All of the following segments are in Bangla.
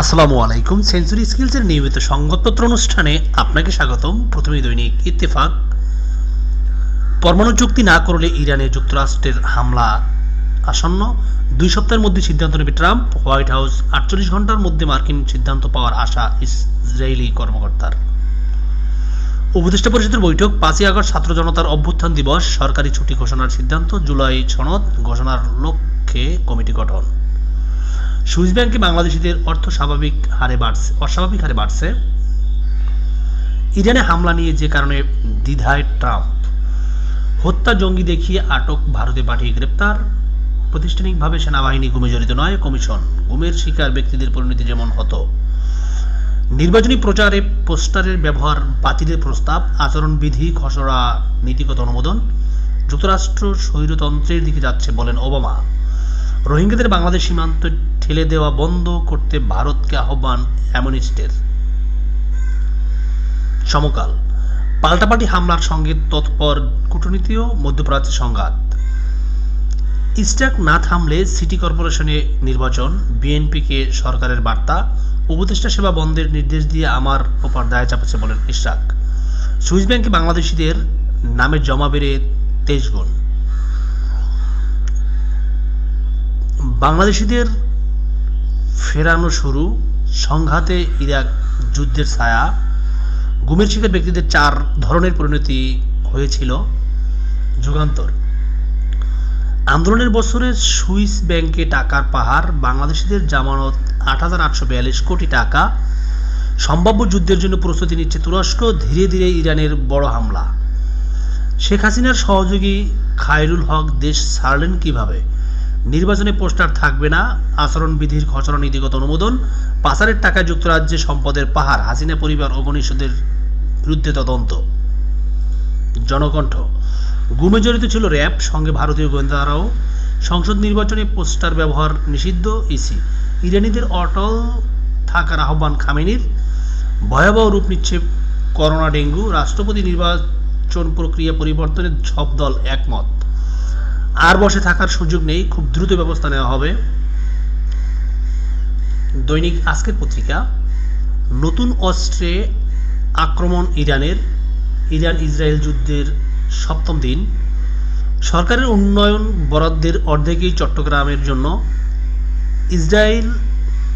আসসালামু আলাইকুম। সেঞ্চুরি স্কিলসের নিয়মিত সংবাদপত্র অনুষ্ঠানে আপনাকে স্বাগতম। প্রথমে দৈনিক ইত্তেফাক। পরমাণু চুক্তি না করলে ইরানে যুক্তরাষ্ট্রের হামলা আসন্ন। দুই সপ্তাহের মধ্যে সিদ্ধান্ত নেবে ট্রাম্প। হোয়াইট হাউস আটচল্লিশ ঘণ্টার মধ্যে মার্কিন সিদ্ধান্ত পাওয়ার আশা ইসরায়েলি কর্মকর্তার। উপদেষ্টা পরিষদের বৈঠক, পাঁচই আগস্ট ছাত্র জনতার অভ্যুত্থান দিবস। সরকারি ছুটি ঘোষণার সিদ্ধান্ত, জুলাই সনদ ঘোষণার লক্ষ্যে কমিটি গঠন। সুইস ব্যাংকে বাংলাদেশিদের অর্থ স্বাভাবিক হারে বাড়ছে, অস্বাভাবিক হারে বাড়ছে। ইরানে হামলা নিয়ে যে কারণে দ্বিধায় ট্রাম্প। হত্যা জঙ্গি দেখিয়ে আটক ভারতে পাঠিয়ে গ্রেপ্তার। প্রতিষ্ঠানিকভাবে সেনাবাহিনী গুমে জড়িত নয়, কমিশন। গুমের শিকার ব্যক্তিদের পরিণতি যেমন হতো। নির্বাচনী প্রচারে পোস্টারের ব্যবহার, বাতিলের প্রস্তাব, আচরণবিধি, খসড়া, নীতিগত অনুমোদন, যুক্তরাষ্ট্র স্বৈরতন্ত্রের দিকে যাচ্ছে বলেন ওবামা। রোহিঙ্গাদের বাংলাদেশ সীমান্ত ঠেলে দেওয়া বন্ধ করতে ভারতকে আহ্বান অ্যামনিস্টের। সমকাল। পাল্টাপাল্টি হামলার সঙ্গে তৎপর কূটনীতি ও মধ্যপ্রাচ্যের সংঘাত। ইস্টাক না থামলে সিটি কর্পোরেশনে নির্বাচন, বিএনপিকে সরকারের বার্তা, উপদেষ্টা সেবা বন্ধের নির্দেশ দিয়ে আমার ওপর দায় চাপাচ্ছে বলেন ইশরাক সুইস ব্যাংকে বাংলাদেশিদের নামে জমা বেড়ে তেইশ গুণ। বাংলাদেশিদের ফেরানো শুরু। সংঘাতে ইরাক যুদ্ধের ছায়া। গুমের শিকার ব্যক্তিদের চার ধরনের পরিণতি হয়েছিল। যুগান্তর। আন্দোলনের বছরে সুইস ব্যাংকে টাকার পাহাড়, বাংলাদেশিদের জামানত আট হাজার আটশো বিয়াল্লিশ কোটি টাকা। সম্ভাব্য যুদ্ধের জন্য প্রস্তুতি নিচ্ছে তুরস্ক, ধীরে ধীরে ইরানের বড় হামলা। শেখ হাসিনার সহযোগী খায়রুল হক দেশ ছাড়লেন কীভাবে? নির্বাচনে পোস্টার থাকবে না। আচরণবিধির খসড়া নীতিগত অনুমোদন। পাচারের টাকায় যুক্তরাজ্যে সম্পদের পাহাড়। হাসিনা পরিবার ও ঘনিষ্ঠদের বিরুদ্ধে তদন্ত। জনকণ্ঠ। গুমে জড়িত ছিল র্যাব, সঙ্গে ভারতীয় গোয়েন্দারাও। সংসদ নির্বাচনে পোস্টার ব্যবহার নিষিদ্ধ, ইসি। ইরানিদের অটল থাকার আহ্বান খামেনির। ভয়াবহ রূপ নিচ্ছে করোনা ডেঙ্গু। রাষ্ট্রপতি নির্বাচন প্রক্রিয়া পরিবর্তনের সব দল একমত। আর বসে থাকার সুযোগ নেই, খুব দ্রুত ব্যবস্থা নেওয়া হবে। দৈনিক আজকের পত্রিকা, নতুন অস্ত্রে আক্রমণ ইরানের ইরান ইসরায়েল যুদ্ধের সপ্তম দিন। সরকারের উন্নয়ন বরাদ্দের অর্ধেকই চট্টগ্রামের জন্য। ইসরায়েল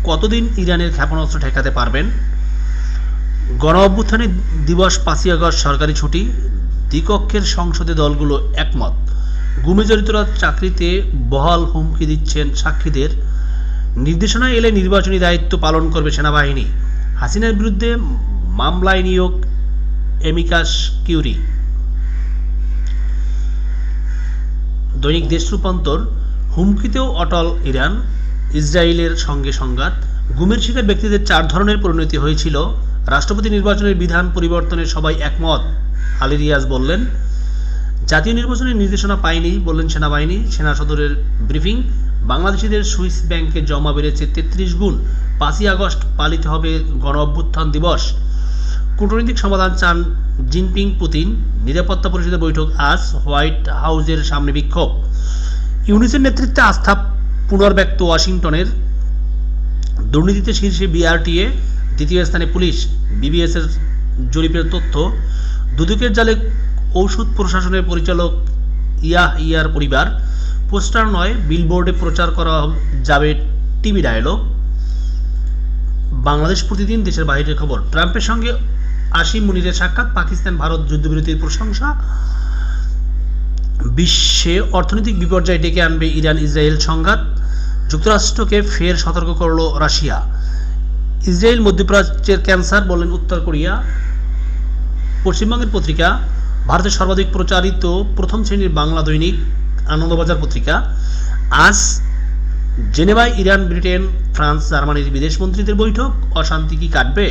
কতদিন ইরানের ক্ষেপণাস্ত্র ঠেকাতে পারবেন? গণ অভ্যুত্থানের দিবস পাঁচই আগস্ট, সরকারি ছুটি। দ্বিকক্ষের সংসদে দলগুলো একমত। গুমে জড়িতরা চাকরিতে বহাল হুমকি দিচ্ছেন সাক্ষীদের। নির্দেশনা এলে নির্বাচনী দায়িত্ব পালন করবে সেনাবাহিনী। হাসিনার বিরুদ্ধে মামলায় নিয়োগ এমিকাস কিউরি। দৈনিক দেশ রূপান্তর, হুমকিতেও অটল ইরান, ইসরায়েলের সঙ্গে সংঘাত। গুমের শিকার ব্যক্তিদের চার ধরনের পরিণতি হয়েছিল। রাষ্ট্রপতি নির্বাচনের বিধান পরিবর্তনে সবাই একমত, আলী রিয়াজ বললেন। জাতীয় নির্বাচনের নির্দেশনা পায়নি বললেন সেনাবাহিনী। সেনা সদরের ব্রিফিং, বাংলাদেশিদের সুইস ব্যাংকে জমা বেড়েছে তেত্রিশ গুণ। পাঁচই আগস্ট পালিত হবে গণ অভ্যুত্থান দিবস। কূটনৈতিক সমাধান চান জিনপিং, পুতিন। নিরাপত্তা পরিষদের বৈঠক আজ হোয়াইট হাউসের সামনে বিক্ষোভ। ইউনিসের নেতৃত্বে আস্থা পুনর্ব্যক্ত ওয়াশিংটনের। দুর্নীতিতে শীর্ষে বিআরটিএ, দ্বিতীয় স্থানে পুলিশ। বিবিএসের জরিপের তথ্য, দুদকের জালে ঔষধ প্রশাসনের পরিচালক ইয়াহ ইয়ার পরিবার, পোস্টার নয়, বিলবোর্ডে প্রচার করা যাবে টিভি ডায়লগ। বাংলাদেশ প্রতিদিন দেশের বাইরের খবর। ট্রাম্পের সঙ্গে আসিম মুনিরের সাক্ষাৎ, পাকিস্তান ভারত যুদ্ধবিরতির প্রশংসা। বিশ্বে অর্থনৈতিক বিপর্যয় ডেকে আনবে ইরান ইসরায়েল সংঘাত। যুক্তরাষ্ট্রকে ফের সতর্ক করল রাশিয়া। ইসরায়েল মধ্যপ্রাচ্যের ক্যান্সার বললেন উত্তর কোরিয়া। পশ্চিমবঙ্গের পত্রিকা ভারতের সর্বাধিক প্রচারিত প্রথম শ্রেণির বাংলা দৈনিক আনন্দবাজার পত্রিকা। আজ জেনেভায় ইরান, ব্রিটেন, ফ্রান্স, জার্মানির বিদেশ মন্ত্রীদের বৈঠক। অশান্তি কি কাটবে?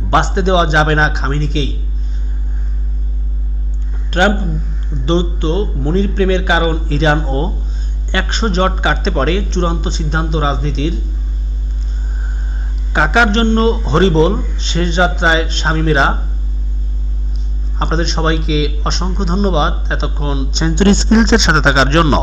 বাঁচতে দেওয়া যাবে না খামিনিকেই। ট্রাম্প দৌত্য মনির প্রেমের কারণ ইরান ও একশো জট কাটতে পারে চূড়ান্ত সিদ্ধান্ত রাজনীতির। কাকার জন্য হরিবোল, শেষ যাত্রায় স্বামীমেরা আপনাদের সবাইকে অসংখ্য ধন্যবাদ এতক্ষণ সেঞ্চুরি স্কিলসের সাথে থাকার জন্য।